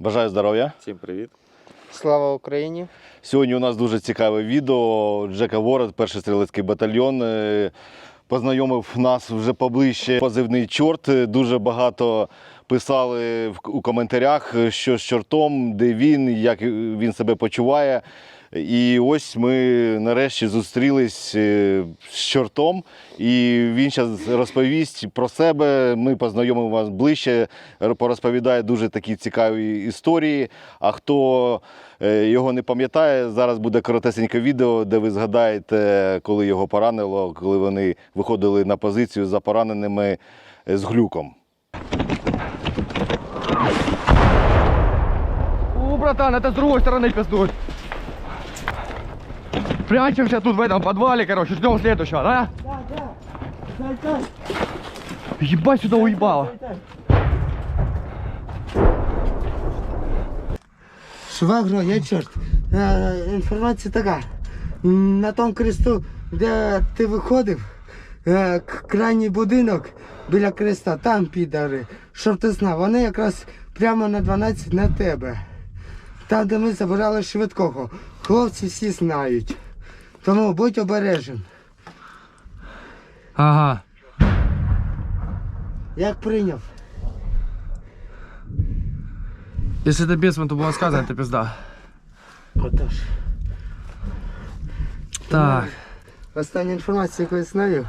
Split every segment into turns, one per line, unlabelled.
Бажаю здоров'я.
Всім привіт.
Слава Україні!
Сьогодні у нас дуже цікаве відео. Джека Ворот, перший стрілецький батальйон, е, познайомив нас вже поближче. Позивний чорт. Е, Дуже багато писали у коментарях, е, що з чортом, де він, як він себе почуває. І ось ми нарешті зустрілись е, з чортом, і він зараз розповість про себе. Ми познайомимо вас ближче, порозповідає дуже такі цікаві історії. А хто е, його не пам'ятає, зараз буде коротесеньке відео, де ви згадаєте, коли його поранило, коли вони виходили на позицію за пораненими е, з глюком.
О, братан, это с другой стороны пиздует. Прячемся тут в этом подвале, короче, ждем следующего, да? Да, да. Ебать сюда уебало.
Швагро, я чорт. Інформація така. На тому кресту, де ти виходив, к- крайній будинок біля креста, там підари, щоб ти знав, вони якраз прямо на 12 на тебе. Там, де ми забирали швидкого. Хлопці всі знають. Тому будь обережен.
Ага.
Як прийняв?
Если это бесмен, то было сказано, это пизда.
Отож.
Так.
Остання інформація, яку я знаю.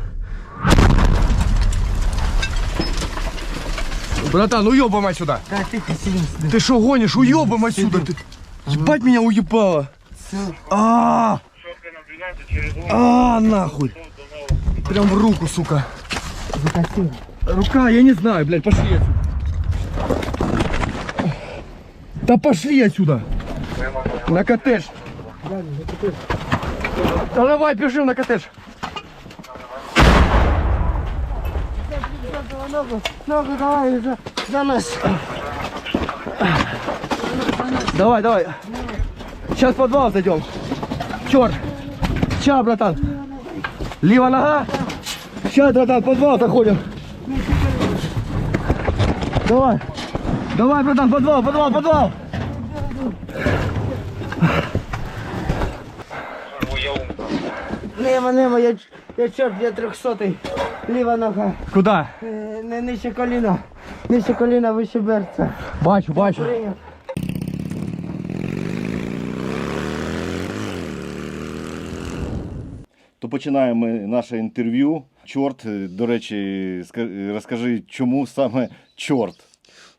Братан, уебывай отсюда.
Так, тихо, сидим, сидим.
Ты что гонишь? Уебывай отсюда. Ты... Ебать меня уебало.
Все.
А, А, нахуй. Прям в руку, сука.
Закатил.
Рука, я не знаю, блядь, пошли отсюда. Да пошли отсюда. На коттедж. Да давай, бежим на коттедж.
Ногу, ногу давай за, за нас.
Давай, давай. Сейчас в подвал зайдем. Черт. Сейчас, братан. Левая нога. Сейчас, братан, в подвал заходим. Давай. Давай, братан, подвал, подвал, подвал.
Нема, нема, я, я чорт, я трьохсотий. Ліва нога.
Куда?
Е, Не нижче коліна. Нижче коліна, вище берця.
Бачу, бачу.
То починаємо наше інтерв'ю. Чорт, е, до речі, розкажи, чому саме чорт?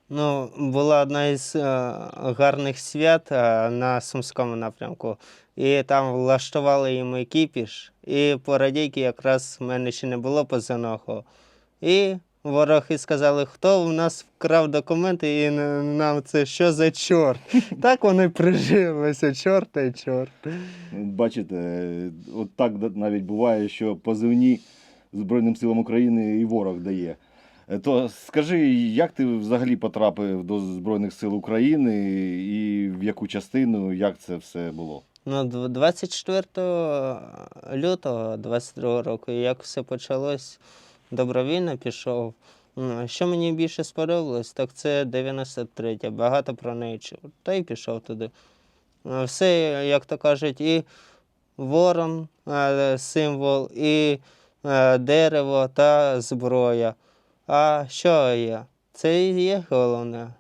Ну, була одна із е, гарних свят е, на Сумському напрямку, і там влаштували їм екіпіш. І по радійки якраз в мене ще не було позивного. І вороги сказали, хто в нас вкрав документи, і нам це що за чорт. Так вони прижилися, чорт й чорт.
Бачите, от так навіть буває, що позивні Збройним силам України і ворог дає. Е, То скажи, як ти взагалі потрапив до Збройних сил України і в яку частину, як це все було?
Ну, 24 лютого 22 року, як все почалось, добровільно пішов. Що мені більше сподобалось, так це 93 багато про неї чув. Та й пішов туди. Е, Все, як то кажуть, і ворон е, символ, і е, дерево та зброя. А що є? Це і є головне.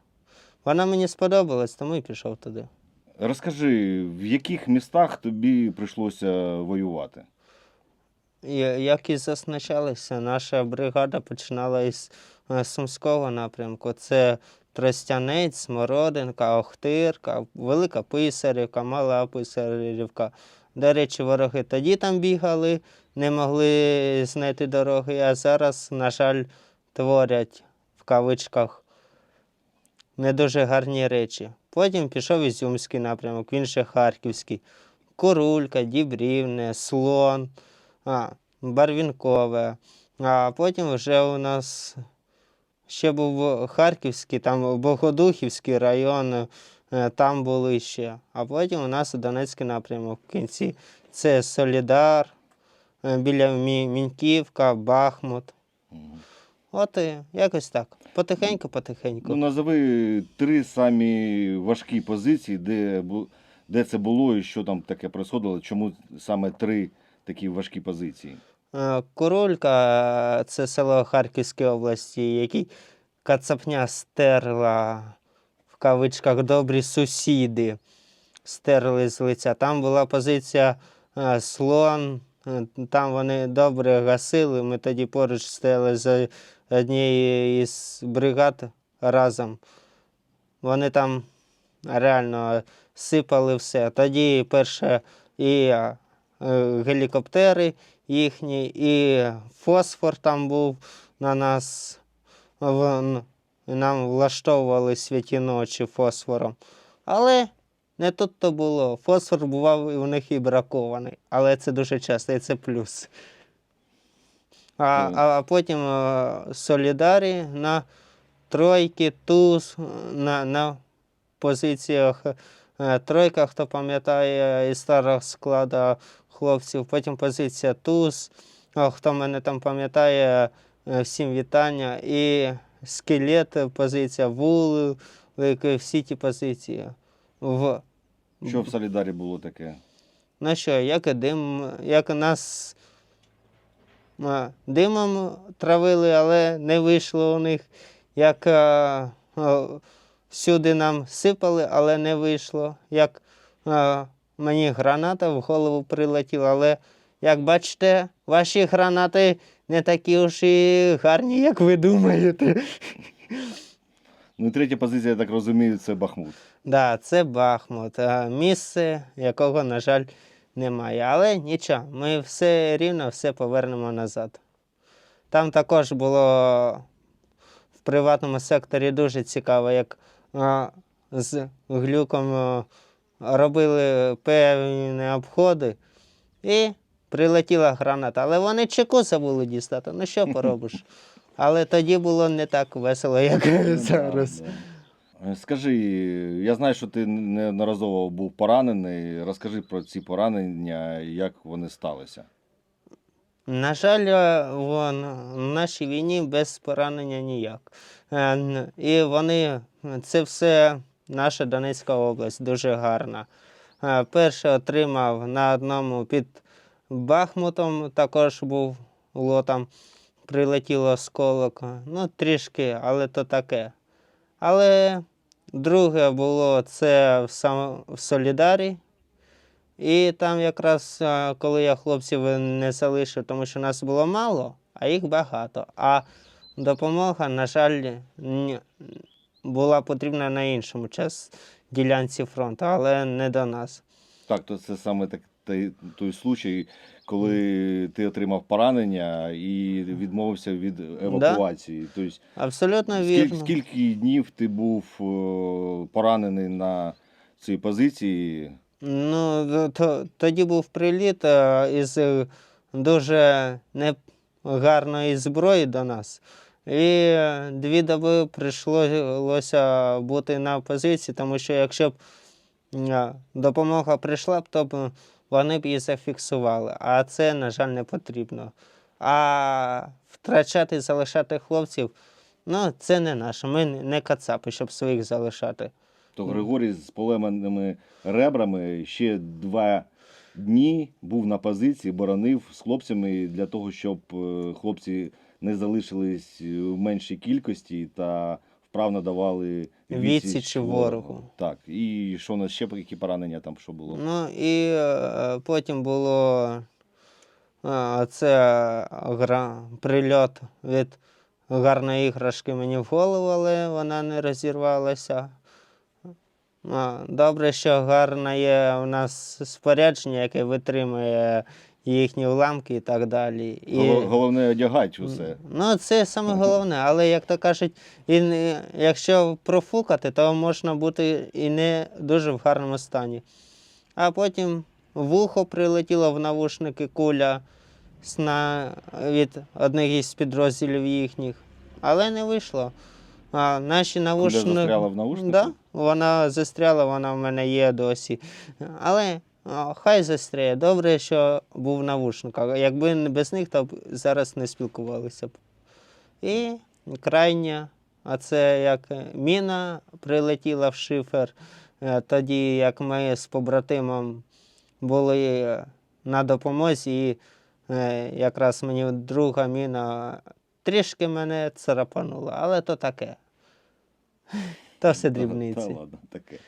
Вона мені сподобалась, тому і пішов туди.
Розкажи, в яких містах тобі прийшлося воювати?
Як і зазначалося, наша бригада починала із е, Сумського напрямку. Це Тростянець, Смородинка, Охтирка, Велика Писарівка, Мала Писарівка. До речі, вороги тоді там бігали, не могли знайти дороги, а зараз, на жаль, творять в кавичках не дуже гарні речі. Потім пішов Ізюмський напрямок, він ще Харківський. Курулька, Дібрівне, Слон, а, Барвінкове. А потім вже у нас ще був Харківський, там Богодухівський район, е, там були ще. А потім у нас Донецький напрямок в кінці. Це Солідар, е, біля Міньківка, Бахмут. От і якось так. Потихеньку, потихеньку.
Ну, назови три самі важкі позиції, де, де це було і що там таке происходило, чому саме три такі важкі позиції.
Е, Курулька це село Харківської області, який кацапня стерла в кавичках добрі сусіди. Стерли з лиця. Там була позиція е, слон. е, Там вони добре гасили. Ми тоді поруч стояли з однією із бригад разом. Вони там реально сипали все. Тоді перше і гелікоптери їхні, і фосфор там був на нас. Нам влаштовували святі ночі фосфором. Але не тут то було. Фосфор бував і у них і бракований. Але це дуже часто, і це плюс. А, а, а потім е, Солідарі на тройки, туз, на, на позиціях е, тройка, хто пам'ятає із старого складу хлопців. Потім позиція туз. Хто мене там пам'ятає, е, всім вітання. І скелет, е, позиція вули, всі ті позиції. В,
Що в Солідарі було таке?
Ну що, як і дим, як нас димом травили, але не вийшло у них. Як а, всюди нам сипали, але не вийшло. Як а, мені граната в голову прилетіла, але як бачите, ваші гранати не такі уж і гарні, як ви думаєте.
Ну і третя позиція, я так розумію, це Бахмут.
Да, це Бахмут, місце, якого, на жаль, немає. Але нічого, ми все рівно все повернемо назад. Там також було в приватному секторі дуже цікаво, як а, з глюком робили певні обходи і прилетіла граната. Але вони чеку забули дістати. Ну що поробиш? Але тоді було не так весело, як зараз.
Да. Е, Скажи, я знаю, що ти неодноразово був поранений. Розкажи про ці поранення, як вони сталися.
На жаль, е, в нашій війні без поранення ніяк. Е, І вони, це все наша Донецька область, дуже гарна. Е, Перше отримав на одному під Бахмутом, також був лотом, прилетіло осколок. Ну, трішки, але то таке. Але друге було це в, сам, в Солідарі. І там якраз коли я хлопців не залишив, тому що нас було мало, а їх багато. А допомога, на жаль, була потрібна на іншому час ділянці фронту, але не до нас.
Так, то це саме так, той, той случай, коли ти отримав поранення і відмовився від евакуації. Тобто,
Абсолютно
скільки,
вірно.
скільки днів ти був е, поранений на цій позиції?
Ну, то- то, тоді був приліт е, із дуже негарної зброї до нас. І е, дві доби прийшлося бути на позиції, тому що якщо б е, допомога прийшла б, то б вони б її зафіксували. А це, на жаль, не потрібно. А втрачати, залишати хлопців, ну, це не наше. Ми не кацапи, щоб своїх залишати.
То Григорій з полеманими ребрами ще два дні був на позиції, боронив з хлопцями для того, щоб е, хлопці не залишились в меншій кількості та вправно давали
Відсіч ворогу.
Так, і що у нас ще які поранення там що було?
Ну і е, потім було е, це гра, прильот від гарної іграшки мені в голову, але вона не розірвалася. Добре, що гарне є у нас спорядження, яке витримує їхні уламки і так далі. І...
Головне одягати усе.
Ну, це саме головне, але як то кажуть, і не, якщо профукати, то можна бути і не дуже в гарному стані. А потім в ухо прилетіло в навушники куля сна від одних із підрозділів їхніх, але не вийшло. А наші навушники.
застряла в навушнику?
Да, вона застряла, вона в мене є досі. Але а, хай застряє. Добре, що був в навушниках. Якби без них, то б зараз не спілкувалися б. І крайня А це як міна прилетіла в шифер. Е, Тоді, як ми з побратимом були на допомозі, і е, якраз мені друга міна трішки мене царапанула, але то таке. То все
Та
дрібниці.
ладно, таке.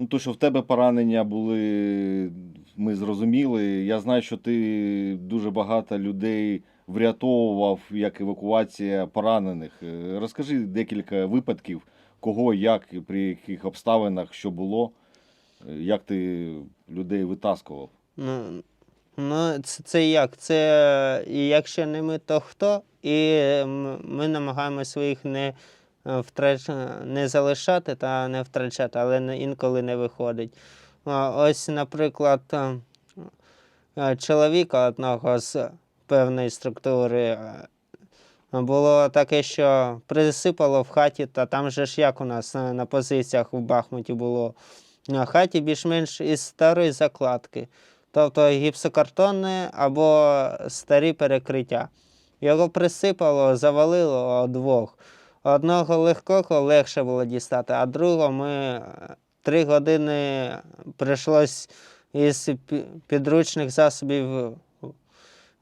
Ну, то, що в тебе поранення були, ми зрозуміли. Я знаю, що ти дуже багато людей врятовував як евакуація поранених. Е, Розкажи декілька випадків, кого, як, при яких обставинах, що було, е, як ти людей витаскував.
Ну, ну це, це як? Це якщо не ми, то хто? І ми намагаємося своїх не, втрач... не залишати та не втрачати, але інколи не виходить. Ось, наприклад, е, е, чоловіка одного з певної структури. е, Було таке, що присипало в хаті, та там же ж як у нас е, на позиціях в Бахмуті було. На хаті більш-менш із старої закладки, тобто гіпсокартонне або старі перекриття. Його присипало, завалило двох. Одного легкого легше було дістати, а другого ми е, три години прийшлось із підручних засобів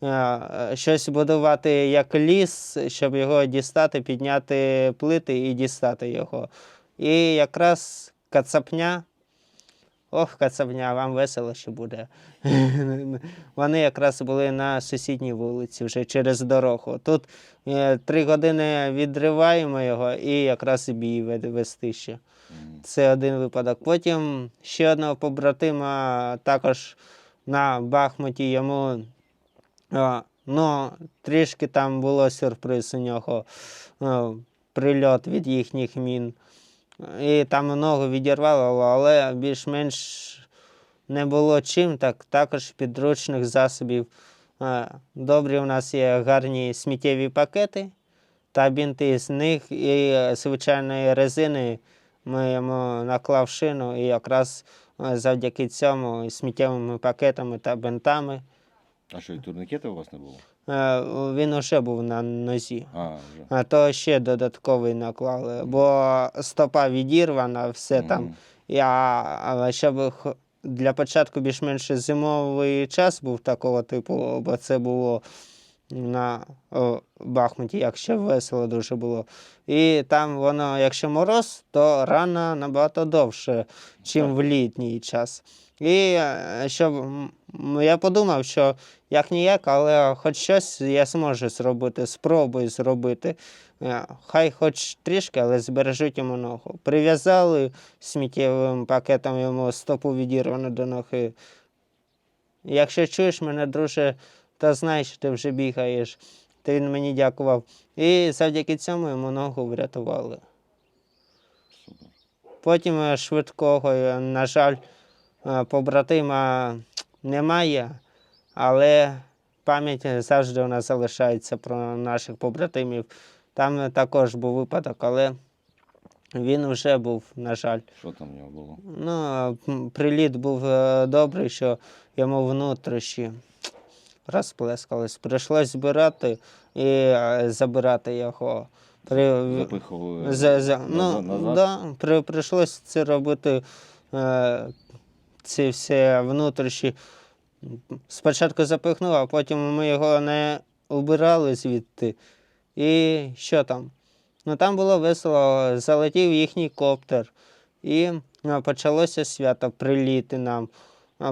е, щось будувати як ліс, щоб його дістати, підняти плити і дістати його. І якраз кацапня. Ох, кацапня, вам весело ще буде. Вони якраз були на сусідній вулиці, вже через дорогу. Тут е, три години відриваємо його і якраз і бій вести ще. Це один випадок. Потім ще одного побратима також на Бахмуті йому а, ну, трішки там було сюрприз у нього а, прильот від їхніх мін. І там ногу відірвало, але більш-менш не було чим, так також підручних засобів. Добрі у нас є гарні сміттєві пакети та бінти з них і е, звичайної резини ми йому наклав шину і якраз е, завдяки цьому сміттєвими пакетами та бинтами
А що, і турнікети у вас не було?
Е, він уже був на нозі.
А, вже.
А то ще додатковий наклали, бо стопа відірвана, все там. Я, щоб для початку більш-менш зимовий час був такого типу, бо це було на о, Бахмуті, якщо весело дуже було. І там воно, якщо мороз, то рана набагато довше,
Так.
в літній час. І е, щоб м, я подумав, що як ніяк, але хоч щось я зможу зробити, спробую зробити. Е, Хай хоч трішки, але збережуть йому ногу. Прив'язали сміттєвим пакетом йому стопу відірвано до ноги. Якщо чуєш мене, друже, то знай, що ти вже бігаєш. То він мені дякував. І завдяки цьому йому ногу врятували. Потім е, швидкого, е, на жаль, побратима немає, але пам'ять завжди у нас залишається про наших побратимів. Там також був випадок, але він вже був, на жаль.
Що там в нього було?
Ну, приліт був е, добрий, що йому внутрішні розплескались. Прийшлось збирати і е, забирати його. При...
Запихували
За, за, ну,
назад?
Да, при, прийшлось це робити, е, ці всі внутрішні. Спочатку запихнув, а потім ми його не убирали звідти. І що там? Ну там було весело, залетів їхній коптер. І почалося свято, приліти нам.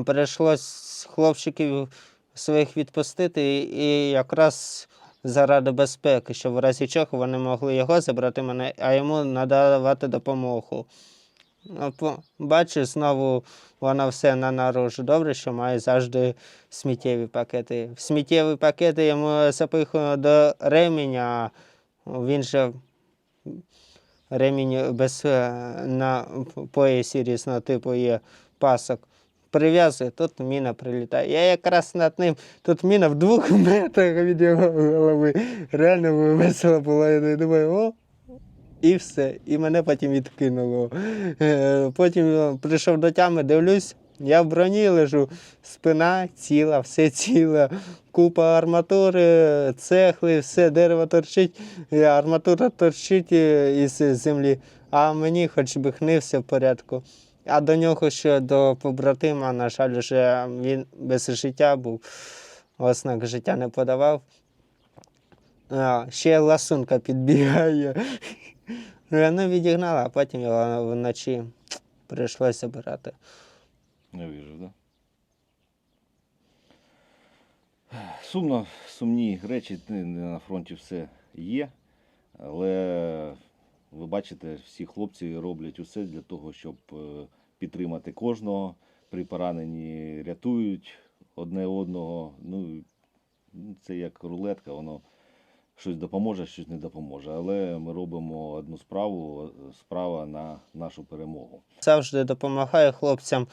Прийшлось хлопчиків своїх відпустити, і якраз заради безпеки, щоб в разі чого вони могли його забрати мене, а йому надавати допомогу. Бачиш, знову воно все на наружу. Добре, що має завжди сміттєві пакети. В сміттєві пакети йому запихую до ременя, а він же ремінь без е, на поясі різного типу є пасок. Прив'язує, тут міна прилітає. Я якраз над ним, тут міна в двох метрах від його голови. Реально весело було. Я думаю, о, і все. І мене потім відкинуло. Е, Потім прийшов до тями, дивлюсь, Я в броні лежу, спина ціла, все ціле, купа арматури, цехли, все дерево торчить, арматура торчить е, із землі, а мені хоч би хни, все в порядку. А до нього ще до побратима, на жаль, вже він без життя був, ознак життя не подавав. А, ще ласунка підбігає. Ну, відігнала, а потім його вночі прийшлося забирати.
Не вижу, да? Сумно, сумні речі, на фронті все є, але ви бачите, всі хлопці роблять усе для того, щоб е, підтримати кожного. При пораненні рятують одне одного. Ну, це як рулетка, воно щось допоможе, щось не допоможе. Але ми робимо одну справу, справа на нашу перемогу.
Завжди допомагаю хлопцям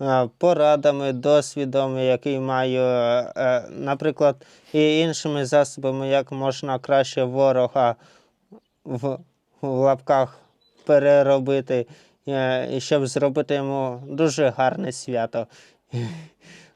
е, порадами, досвідом, який маю, е, е, наприклад, і іншими засобами, як можна краще ворога в, в лапках переробити, щоб зробити йому дуже гарне свято.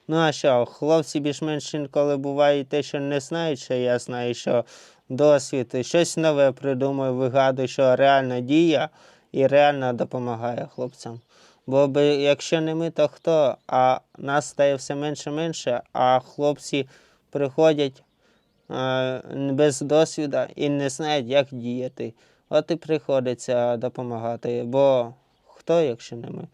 Ну а що, хлопці більш-менш інколи буває те, що не знають, що я знаю, що досвід, і щось нове придумую, вигадую, що реально діє і реально допомагає хлопцям. Бо якщо не ми, то хто? А нас стає все менше і менше, а хлопці приходять е, без досвіду і не знають, як діяти. От і приходиться допомагати. Бо хто, якщо не ми?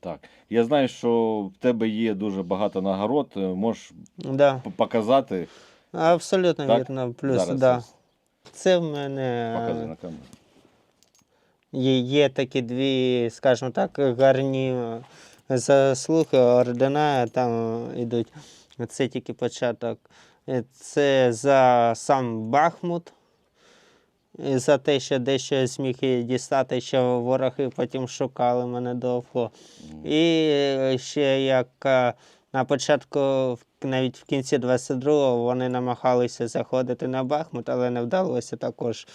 Так. Я знаю, що в тебе є дуже багато нагород. Е, Можеш
Да.
показати.
Абсолютно
Так?
вірно. Плюс,
Зараз
да. Це в мене
Показуй на камеру.
є, є такі дві, скажімо так, гарні е, заслуги, ордена там йдуть. Це тільки початок. Е, Це за сам Бахмут. І за те, що дещо зміг і дістати, що вороги потім шукали мене довго. І е, ще як на початку, навіть в кінці 22-го, вони намагалися заходити на Бахмут, але не вдалося також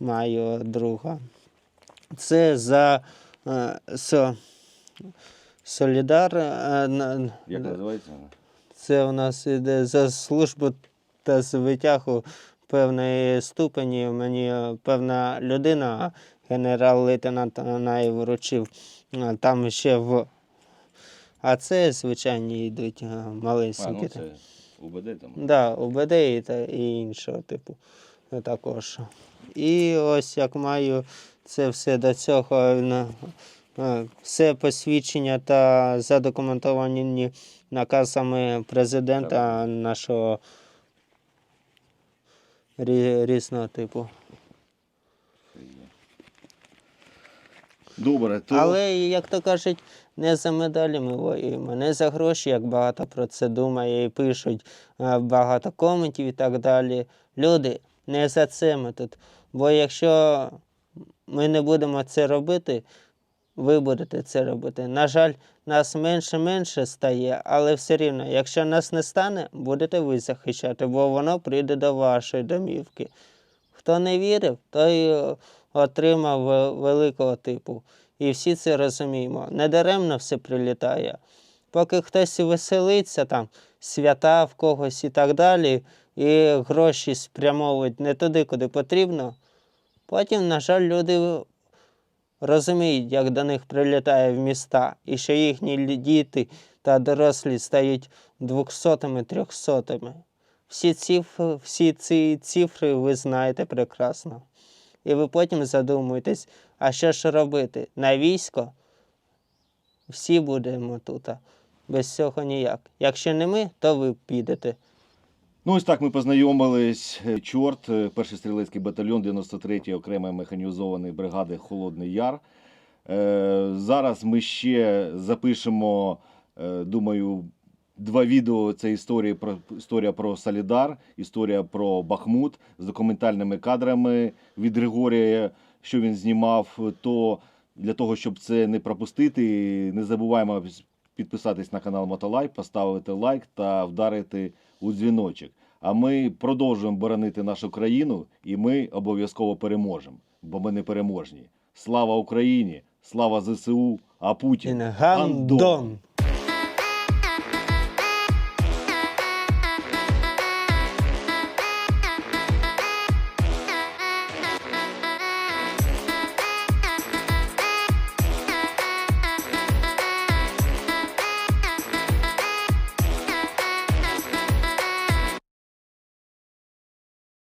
маю друга. Це за е, со, Солідар. е,
Як називається?
це у нас іде за службу та звитягу певної ступені. Мені певна людина, генерал-лейтенант Наєв вручив. е, Там ще в. А це звичайні йдуть е,
А,
малесенькі.
ну це УБД там.
Да, УБД і, та, і іншого типу е, також. І ось як маю це все до цього е, все посвідчення та задокументовані наказами президента нашого рі- різного типу.
Добре, то
Але, як то кажуть, не за медалі ми воюємо, не за гроші, як багато про це думає і пишуть е, багато коментів і так далі. Люди, не за це ми тут. Бо якщо ми не будемо це робити, ви будете це робити. На жаль, нас менше-менше стає, але все рівно, якщо нас не стане, будете ви захищати, бо воно прийде до вашої домівки. Хто не вірив, той е, отримав великого типу. І всі це розуміємо. Недаремно все прилітає. Поки хтось веселиться, там, свята в когось і так далі, і гроші спрямовують не туди, куди потрібно. Потім, на жаль, люди розуміють, як до них прилітає в міста, і що їхні діти та дорослі стають двохсотими, трьохсотими. Всі, циф, всі ці цифри ви знаєте прекрасно. І ви потім задумуєтесь, а що ж робити? На військо? Всі будемо тут. Без цього ніяк. Якщо не ми, то ви підете.
Ну, ось так ми познайомились. Чорт, перший стрілецький батальйон 93-ї окремої механізованої бригади Холодний Яр. Е, Зараз ми ще запишемо, е, думаю, два відео. Це історія про історія про Солідар, історія про Бахмут з документальними кадрами від Григорія, що він знімав. То для того, щоб це не пропустити, не забуваємо підписатись на канал Мотолайк, поставити лайк та вдарити у дзвіночок. А ми продовжуємо боронити нашу країну, і ми обов'язково переможемо, бо ми не переможні. Слава Україні! Слава ЗСУ! А Путін
Гандон!